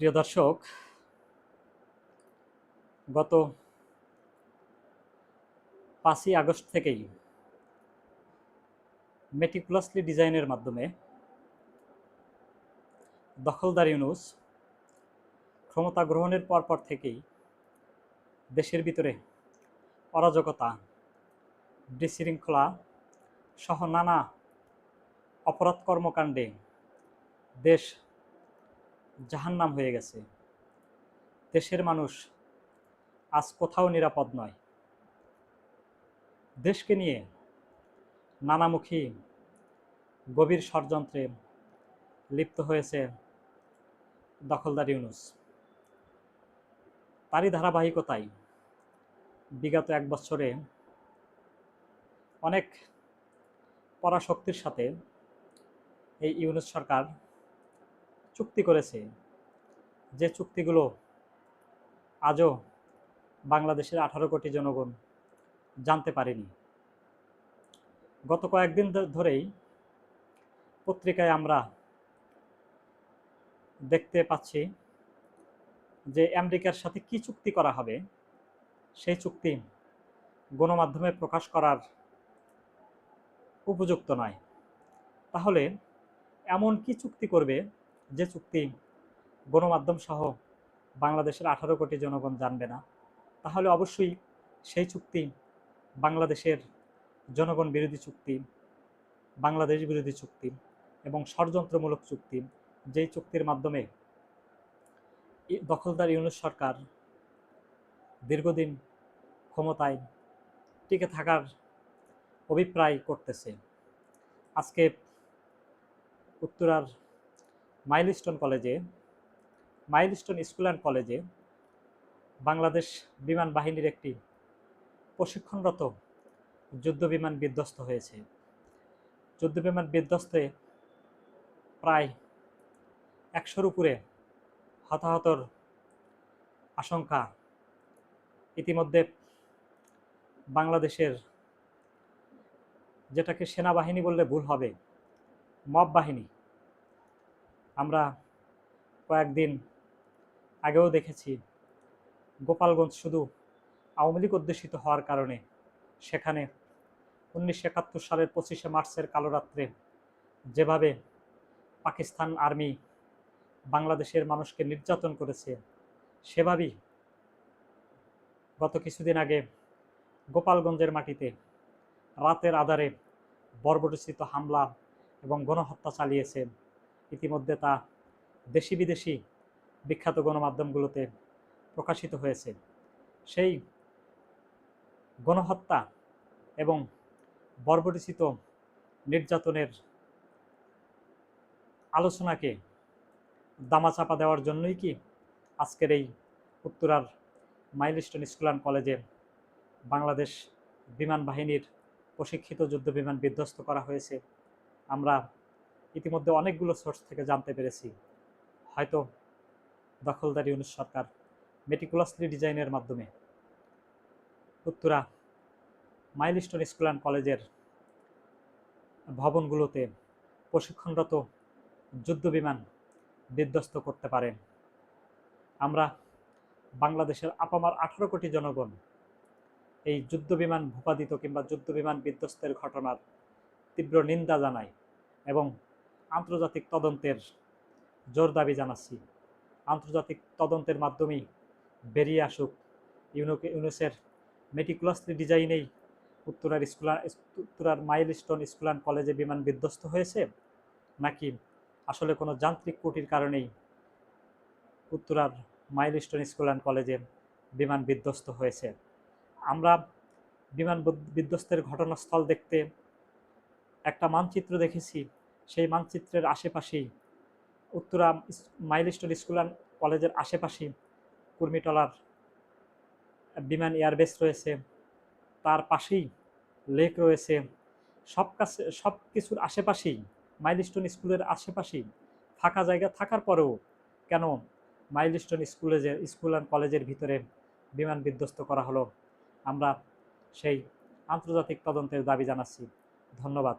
প্রিয় দর্শক, গত পাঁচই আগস্ট থেকেই মেটিকুলাসলি ডিজাইনের মাধ্যমে দখলদার ইউনুস ক্ষমতা গ্রহণের পরপর থেকেই দেশের ভিতরে অরাজকতা, বিশৃঙ্খলা সহ নানা অপরাধ কর্মকাণ্ডে দেশ জাহান্নাম হয়ে গেছে। দেশের মানুষ আজ কোথাও নিরাপদ নয়। দেশকে নিয়ে নানামুখী গভীর ষড়যন্ত্রে লিপ্ত হয়েছে দখলদার ইউনুস। তারই ধারাবাহিকতায় বিগত এক বছরে অনেক পরাশক্তির সাথে এই ইউনুস সরকার চুক্তি করেছে। যে চুক্তিগুলো আজও বাংলাদেশের আঠারো কোটি জনগণ জানতে পারেনি। গত কয়েকদিন ধরেই পত্রিকায় আমরা দেখতে পাচ্ছি যে আমেরিকার সাথে কি চুক্তি করা হবে, সেই চুক্তি গণমাধ্যমে প্রকাশ করার উপযুক্ত নয়। তাহলে এমন কি চুক্তি করবে যে চুক্তি গণমাধ্যম সহ বাংলাদেশের আঠারো কোটি জনগণ জানবে না, তাহলে অবশ্যই সেই চুক্তি, বাংলাদেশের জনগণ বিরোধী চুক্তি, বাংলাদেশ বিরোধী চুক্তি এবং ষড়যন্ত্রমূলক চুক্তি যেই চুক্তির মাধ্যমে দখলদার ইউনুস সরকার দীর্ঘদিন ক্ষমতায় টিকে থাকার অভিপ্রায় করতেছে। আজকে উত্তরার মাইলস্টোন কলেজে মাইলস্টোন স্কুল অ্যান্ড কলেজে বাংলাদেশ বিমান বাহিনীর একটি প্রশিক্ষণরত যুদ্ধ বিমান বিধ্বস্ত হয়েছে। যুদ্ধ বিমান বিধ্বস্তে প্রায় একশোর উপরে হতাহতর আশঙ্কা। ইতিমধ্যে বাংলাদেশের যেটাকে সেনাবাহিনী বললে ভুল হবে, মব বাহিনী আমরা কয়েকদিন আগেও দেখেছি গোপালগঞ্জ শুধু আওয়ামী লীগ অধ্যুষিত হওয়ার কারণে। সেখানে উনিশশো একাত্তর সালের পঁচিশে মার্চের কালো রাত্রে যেভাবে পাকিস্তান আর্মি বাংলাদেশের মানুষকে নির্যাতন করেছে, সেভাবেই গত কিছুদিন আগে গোপালগঞ্জের মাটিতে রাতের আধারে বর্বরচিত হামলা এবং গণহত্যা চালিয়েছে ইতিমধ্যে তা দেশি বিদেশি বিখ্যাত গণমাধ্যমগুলোতে প্রকাশিত হয়েছে। সেই গণহত্যা এবং বর্বরচিত নির্যাতনের আলোচনাকে দামাচাপা দেওয়ার জন্যই কি আজকের এই উত্তরার মাইলস্টোন স্কুল অ্যান্ড কলেজে বাংলাদেশ বিমান বাহিনীর প্রশিক্ষিত যুদ্ধ বিমান বিধ্বস্ত করা হয়েছে? আমরা ইতিমধ্যে অনেকগুলো সোর্স থেকে জানতে পেরেছি। হয়তো দখলদারি ইউনুস সরকার মেটিকুলাসলি ডিজাইনের মাধ্যমে। উত্তরা মাইলস্টোন স্কুল অ্যান্ড কলেজের ভবনগুলোতে প্রশিক্ষণরত যুদ্ধ বিমান বিধ্বস্ত করতে পারেন আমরা বাংলাদেশের আপামার আঠারো কোটি জনগণ এই যুদ্ধ বিমান ভূপাদিত কিংবা যুদ্ধ বিমান বিধ্বস্তের ঘটনার তীব্র নিন্দা জানাই এবং আন্তর্জাতিক তদন্তের জোর দাবি জানাচ্ছি। আন্তর্জাতিক তদন্তের মাধ্যমেই বেরিয়ে আসুক ইউনোকে ইউনুসের মেটিকুলাসলি ডিজাইনেই উত্তরার স্কুল উত্তরার মাইলস্টোন স্কুল অ্যান্ড কলেজে বিমান বিধ্বস্ত হয়েছে, নাকি আসলে কোনো যান্ত্রিক ত্রুটির কারণেই উত্তরার মাইলস্টোন স্কুল অ্যান্ড কলেজে বিমান বিধ্বস্ত হয়েছে? আমরা বিমান বিধ্বস্তের ঘটনাস্থল দেখতে একটা মানচিত্র দেখেছি সেই মানচিত্রের আশেপাশেই, উত্তরা মাইলস্টোন স্কুল অ্যান্ড কলেজের আশেপাশেই কুর্মিটলার বিমান এয়ারবেস রয়েছে, তার পাশেই লেক রয়েছে। সব কাছে, সব কিছুর আশেপাশেই, মাইলস্টোন স্কুলের আশেপাশেই ফাঁকা জায়গা থাকার পরেও কেন মাইলস্টোন স্কুলে যে, স্কুল অ্যান্ড কলেজের ভিতরে বিমান বিধ্বস্ত করা হলো, আমরা সেই আন্তর্জাতিক তদন্তের দাবি জানাচ্ছি। ধন্যবাদ।